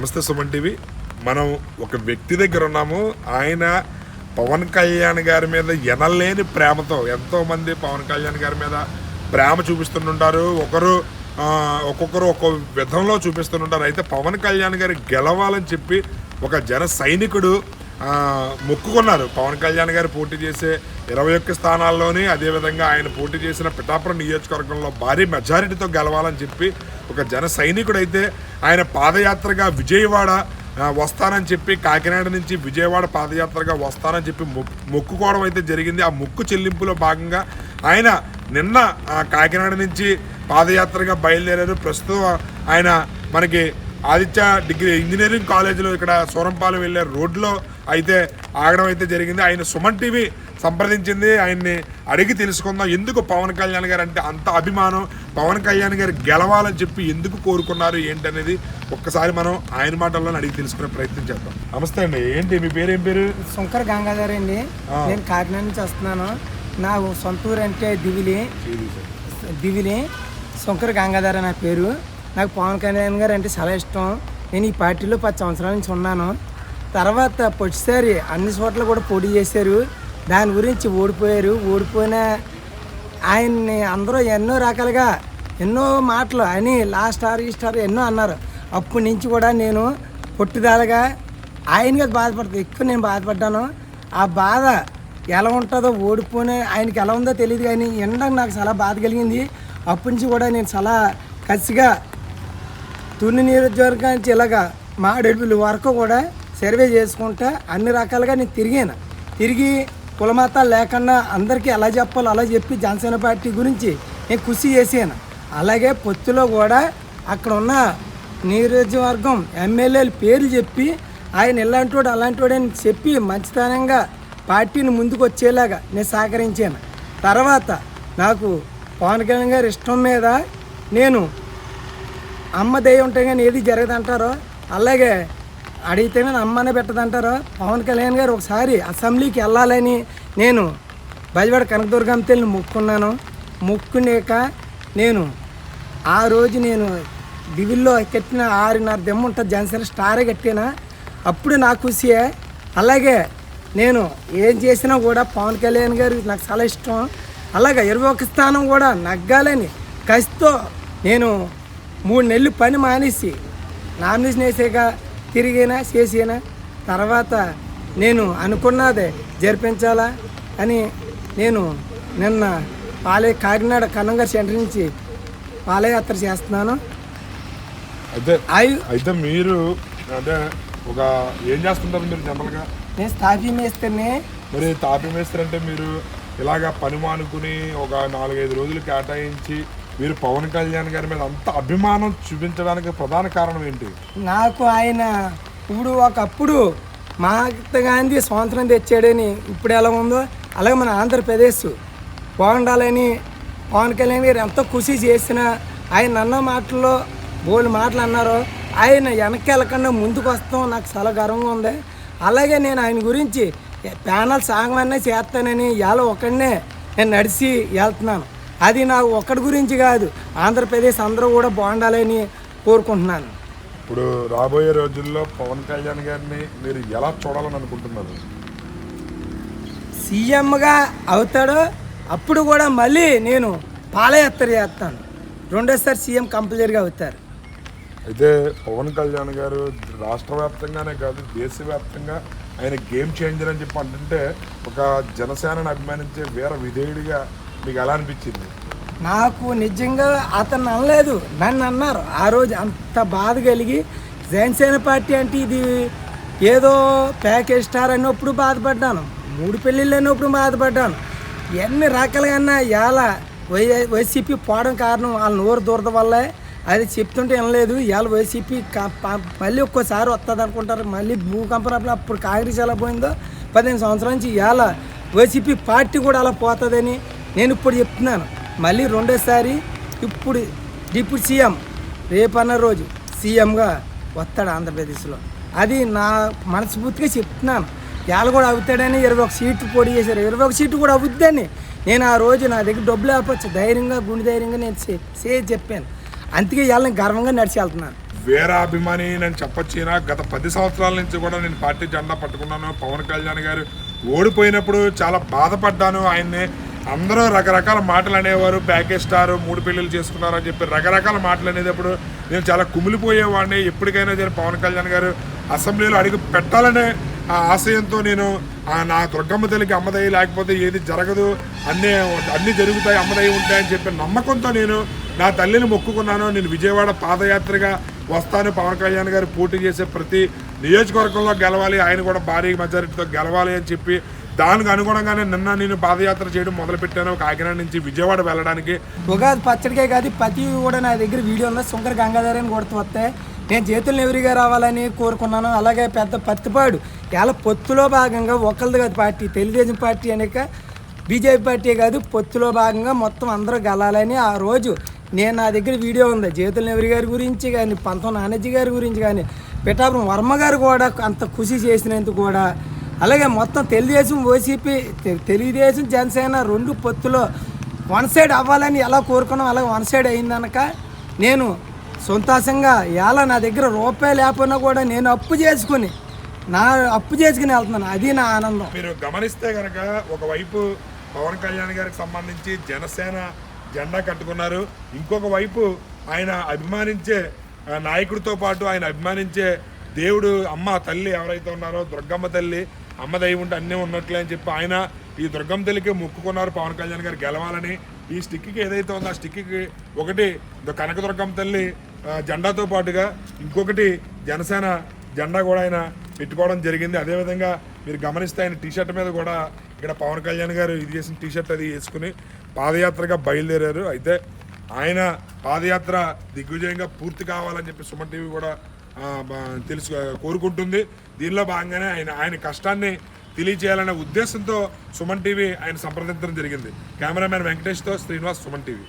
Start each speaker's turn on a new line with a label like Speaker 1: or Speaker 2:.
Speaker 1: నమస్తే సుమన్ టీవీ. మనం ఒక వ్యక్తి దగ్గర ఉన్నాము. ఆయన పవన్ కళ్యాణ్ గారి మీద ఎనలేని ప్రేమతో ఎంతోమంది పవన్ కళ్యాణ్ గారి మీద ప్రేమ చూపిస్తుంటారు ఒకరు ఒక్కొక్కరు ఒక్కో విధంలో చూపిస్తుంటారు అయితే పవన్ కళ్యాణ్ గారి గెలవాలని చెప్పి ఒక జన సైనికుడు మొక్కుకున్నారు. పవన్ కళ్యాణ్ గారు పోటీ చేసే ఇరవై ఒక్క స్థానాల్లోనే అదేవిధంగా ఆయన పోటీ చేసిన పిఠాపురం నియోజకవర్గంలో భారీ మెజారిటీతో గెలవాలని చెప్పి ఒక జన సైనికుడైతే ఆయన పాదయాత్రగా విజయవాడ వస్తానని చెప్పి కాకినాడ నుంచి విజయవాడ పాదయాత్రగా వస్తానని చెప్పి మొక్కు- మొక్కుకోవడం అయితే జరిగింది. ఆ మొక్కు చెల్లింపులో భాగంగా ఆయన నిన్న కాకినాడ నుంచి పాదయాత్రగా బయలుదేరారు. ప్రస్తుతం ఆయన మనకి ఆదిత్య డిగ్రీ ఇంజనీరింగ్ కాలేజీలో ఇక్కడ సూరంపాలెం వెళ్ళే రోడ్లో అయితే ఆగడం అయితే జరిగింది. ఆయన సుమన్ టీవీ సంప్రదించింది. ఆయన్ని అడిగి తెలుసుకుందాం. ఎందుకు పవన్ కళ్యాణ్ గారు అంటే అంత అభిమానం? పవన్ కళ్యాణ్ గారు గెలవాలని చెప్పి ఎందుకు కోరుకున్నారు? ఏంటనేది ఒక్కసారి మనం ఆయన మాటల్లో అడిగి తెలుసుకునే ప్రయత్నం చేద్దాం. నమస్తే అండి. ఏంటి మీ పేరు? ఏం పేరు?
Speaker 2: శంకర్ గంగాధర్ అండి. నేను కాకినాడ నుంచి వస్తున్నాను. నా సొంత ఊరు అంటే దివిలి. దివిలి శంకర్ గంగాధర్ నా పేరు. నాకు పవన్ కళ్యాణ్ గారు అంటే చాలా ఇష్టం. నేను ఈ పార్టీలో పది సంవత్సరాల నుంచి ఉన్నాను. తర్వాత పొచ్చిసారి అన్ని చోట్ల కూడా పోటీ చేశారు. దాని గురించి ఓడిపోయారు. ఓడిపోయిన ఆయన్ని అందరూ ఎన్నో రకాలుగా ఎన్నో మాటలు అని లాస్ట్ స్టార్ ఈ స్టార్ ఎన్నో అన్నారు. అప్పటి నుంచి కూడా నేను పొట్టుదలగా ఆయనగా బాధపడతాను ఎక్కువ నేను బాధపడ్డాను. ఆ బాధ ఎలా ఉంటుందో ఓడిపోయిన ఆయనకి ఎలా ఉందో తెలియదు కానీ ఎండ నాకు చాలా బాధ కలిగింది. అప్పటి నుంచి కూడా నేను చాలా కసిగా తుని నియోజకవర్గం నుంచి ఇలాగా మాడెడుపుల వరకు కూడా సర్వే చేసుకుంటా అన్ని రకాలుగా నేను తిరిగాను. తిరిగి కులమతాలు లేకుండా అందరికీ ఎలా చెప్పాలో అలా చెప్పి జనసేన పార్టీ గురించి నేను కృషి చేశాను. అలాగే పొత్తులో కూడా అక్కడ ఉన్న నియోజకవర్గం ఎమ్మెల్యేల పేర్లు చెప్పి ఆయన ఇలాంటి వాడు అలాంటి వాడు అని చెప్పి మంచితనంగా పార్టీని ముందుకు వచ్చేలాగా నేను సహకరించాను. తర్వాత నాకు పవన్ కళ్యాణ్ గారి ఇష్టం మీద నేను అమ్మ దయ ఉంటే కానీ ఏది జరగదంటారో? అలాగే అడిగితే కానీ అమ్మనే పెట్టదంటారో? పవన్ కళ్యాణ్ గారు ఒకసారి అసెంబ్లీకి వెళ్ళాలని నేను బజవాడ కనకదుర్గం తెల్ని మొక్కున్నాను. మొక్కునేక నేను ఆ రోజు నేను దివిల్లో కట్టిన ఆరున్నర దెమ్మ ఉంటుంది జనసేన స్టారే కట్టిన? అప్పుడు నా ఖుషియే అలాగే నేను ఏం చేసినా కూడా పవన్ కళ్యాణ్ గారు నాకు చాలా ఇష్టం. అలాగే ఇరవై ఒక స్థానం కూడా నగ్గాలని కసితో నేను మూడు నెలలు పని మానేసి నామినేషన్ వేసాక తిరిగినా చేసినా? తర్వాత నేను అనుకున్నదే జరిపించాలా అని నేను నిన్న పాలే కాకినాడ కన్నంగారి సెంటర్ నుంచి పాలయాత్ర చేస్తున్నాను.
Speaker 1: అయితే అయితే మీరు అంటే ఒక ఏం చేస్తుంటారు మీరు జనరల్గా?
Speaker 2: నేను మేస్తేనే
Speaker 1: మరి తాపి మేస్త్రి అంటే మీరు ఇలాగా పని మానుకుని ఒక నాలుగైదు రోజులు కేటాయించి మీరు పవన్ కళ్యాణ్ గారి మీద అంత అభిమానం చూపించడానికి ప్రధాన కారణం ఏంటి?
Speaker 2: నాకు ఆయన ఇప్పుడు ఒకప్పుడు మహాత్మా గాంధీ స్వాతంత్రం తెచ్చాడని ఇప్పుడు ఎలా ఉందో అలాగే మన ఆంధ్రప్రదేశ్ బాగుండాలని పవన్ కళ్యాణ్ గారు ఎంతో కృషి చేసిన ఆయన అన్న మాటల్లో బోలు మాటలు అన్నారు. ఆయన వెనక్కి వెళ్ళకుండా ముందుకు వస్తాం నాకు చాలా గర్వంగా ఉంది. అలాగే నేను ఆయన గురించి ప్యానల్ సాగమన్నా చేస్తానని ఎలా ఒకడినే నేను నడిచి వెళ్తున్నాను. అది నాకు ఒక్కడి గురించి కాదు. ఆంధ్రప్రదేశ్ అందరూ కూడా బాగుండాలని కోరుకుంటున్నాను.
Speaker 1: ఇప్పుడు రాబోయే రోజుల్లో పవన్ కళ్యాణ్ గారిని మీరు ఎలా చూడాలని అనుకుంటున్నారు?
Speaker 2: సీఎంగా అవుతాడో అప్పుడు కూడా మళ్ళీ నేను పాదయాత్ర చేస్తాను. రెండోసారి సీఎం కంపల్సరీగా అవుతారు.
Speaker 1: అయితే పవన్ కళ్యాణ్ గారు రాష్ట్ర వ్యాప్తంగానే కాదు దేశవ్యాప్తంగా ఆయన గేమ్ చేంజర్ అని చెప్పి అంటుంటే ఒక జనసేనని అభిమానించే వీర విధేయుడిగా మీకు ఎలా అనిపించింది
Speaker 2: నాకు నిజంగా అతను అనలేదు. నన్ను అన్నారు. ఆ రోజు అంత బాధ కలిగి జనసేన పార్టీ అంటే ఇది ఏదో ప్యాకేజ్ స్టార్ అన్నప్పుడు బాధపడ్డాను. మూడు పెళ్ళిళ్ళు అన్నప్పుడు బాధపడ్డాను. ఎన్ని రకాలుగా అన్నా వై వైసీపీ పోవడం కారణం వాళ్ళ నోరు దూరద వల్లే అది చెప్తుంటే వినలేదు. ఇవాళ వైసీపీ మళ్ళీ ఒక్కోసారి వస్తుంది అనుకుంటారు. మళ్ళీ భూకంపం అప్పుడు కాంగ్రెస్ ఎలా పోయిందో పదిహేను సంవత్సరాల నుంచి ఇవాళ వైసీపీ పార్టీ కూడా అలా పోతుందని నేను ఇప్పుడు చెప్తున్నాను. మళ్ళీ రెండోసారి ఇప్పుడు డిప్యూటీ సీఎం రేపన్న రోజు సీఎంగా వస్తాడు ఆంధ్రప్రదేశ్లో. అది నా మనస్ఫూర్తిగా చెప్తున్నాను. ఇవాళ కూడా అవుతాడని ఇరవై ఒక సీట్లు పోటీ చేశారు. ఇరవై ఒక సీటు కూడా అవుద్దని నేను ఆ రోజు నా దగ్గర డబ్బులు ఆపచ్చు. ధైర్యంగా గుండె ధైర్యంగా నేను సే సే చెప్పాను. అందుకే ఇవాళ నేను గర్వంగా నడిచి వెళ్తున్నాను.
Speaker 1: వీరాభిమాని నేను చెప్పొచ్చినా గత పది సంవత్సరాల నుంచి కూడా నేను పార్టీ జెండా పట్టుకున్నాను. పవన్ కళ్యాణ్ గారు ఓడిపోయినప్పుడు చాలా బాధపడ్డాను. ఆయన్ని అందరూ రకరకాల మాటలు అనేవారు ప్యాకేజ్ స్టార్ మూడు పెళ్ళిళ్ళు చేసుకున్నారు అని చెప్పి రకరకాల మాటలు అనేటప్పుడు నేను చాలా కుమిలిపోయేవాడిని. ఎప్పటికైనా నేను పవన్ కళ్యాణ్ గారు అసెంబ్లీలో అడిగి పెట్టాలనే ఆ ఆశయంతో నేను నా దుర్గమ్మ తల్లికి అమ్మదయ్యి లేకపోతే ఏది జరగదు. అన్నీ అన్నీ జరుగుతాయి అమ్మదయ్యి ఉంటాయని చెప్పి నమ్మకంతో నేను నా తల్లిని మొక్కుకున్నాను. నేను విజయవాడ పాదయాత్రగా వస్తాను. పవన్ కళ్యాణ్ గారు పోటీ చేసే ప్రతి నియోజకవర్గంలో గెలవాలి. ఆయన కూడా భారీ మెజారిటీతో గెలవాలి అని చెప్పి దానికి అనుగుణంగానే నిన్న నేను పాదయాత్ర చేయడం మొదలుపెట్టాను. కాకినాడ నుంచి విజయవాడ వెళ్ళడానికి.
Speaker 2: ఉగాది పచ్చడికే కాదు ప్రతి కూడా నా దగ్గర వీడియో ఉంది శంకర్ గంగాధర్ అని కొడుతూ వస్తాయి. నేను చేతులు ఎవరిగా రావాలని కోరుకున్నాను. అలాగే పెద్ద పత్తిపాడు ఇలా పొత్తులో భాగంగా ఒకరిది కాదు పార్టీ తెలుగుదేశం పార్టీ అనేక బీజేపీ పార్టీ కాదు పొత్తులో భాగంగా మొత్తం అందరూ గలాలని ఆ రోజు నేను నా దగ్గర వీడియో ఉంది. జీవితం నెవరి గారి గురించి కానీ పంతం నానజీ గారి గురించి కానీ పిఠాపురం వర్మ గారు కూడా అంత కృషి చేసినందుకు కూడా అలాగే మొత్తం తెలుగుదేశం ఓసీపీ తెలుగుదేశం జనసేన రెండు పొత్తులో వన్ సైడ్ అవ్వాలని ఎలా కోరుకున్నాం అలాగే వన్ సైడ్ అయిందనక నేను సొంతాసంగా ఎలా నా దగ్గర రూపాయి లేకపోయినా కూడా నేను అప్పు చేసుకుని నా అప్పు చేసుకుని వెళ్తున్నాను. అది నా ఆనందం.
Speaker 1: మీరు గమనిస్తే కనుక ఒకవైపు పవన్ కళ్యాణ్ గారికి సంబంధించి జనసేన జెండా కట్టుకున్నారు. ఇంకొక వైపు ఆయన అభిమానించే నాయకుడితో పాటు ఆయన అభిమానించే దేవుడు అమ్మ తల్లి ఎవరైతే ఉన్నారో దుర్గమ్మ తల్లి అమ్మ దయ ఉంటే అన్నీ ఉన్నట్లే అని చెప్పి ఆయన ఈ దుర్గమ్మ తల్లికి మొక్కుకున్నారు. పవన్ కళ్యాణ్ గారు గెలవాలని. ఈ స్టిక్కి ఏదైతే ఉందో ఆ స్టిక్కి ఒకటి కనక దుర్గమ్మ తల్లి జెండాతో పాటుగా ఇంకొకటి జనసేన జెండా కూడా ఆయన పెట్టుకోవడం జరిగింది. అదేవిధంగా మీరు గమనిస్తే ఆయన టీషర్ట్ మీద కూడా ఇక్కడ పవన్ కళ్యాణ్ గారు ఇది చేసిన టీషర్ట్ అది వేసుకుని పాదయాత్రగా బయలుదేరారు. అయితే ఆయన పాదయాత్ర దిగ్విజయంగా పూర్తి కావాలని చెప్పి సుమన్ టీవీ కూడా తెలుసు కోరుకుంటుంది. దీనిలో భాగంగానే ఆయన ఆయన కష్టాన్ని తెలియజేయాలనే ఉద్దేశంతో సుమన్ టీవీ ఆయన సంప్రదించడం జరిగింది. కెమెరామ్యాన్ వెంకటేష్తో శ్రీనివాస్ సుమన్ టీవీ.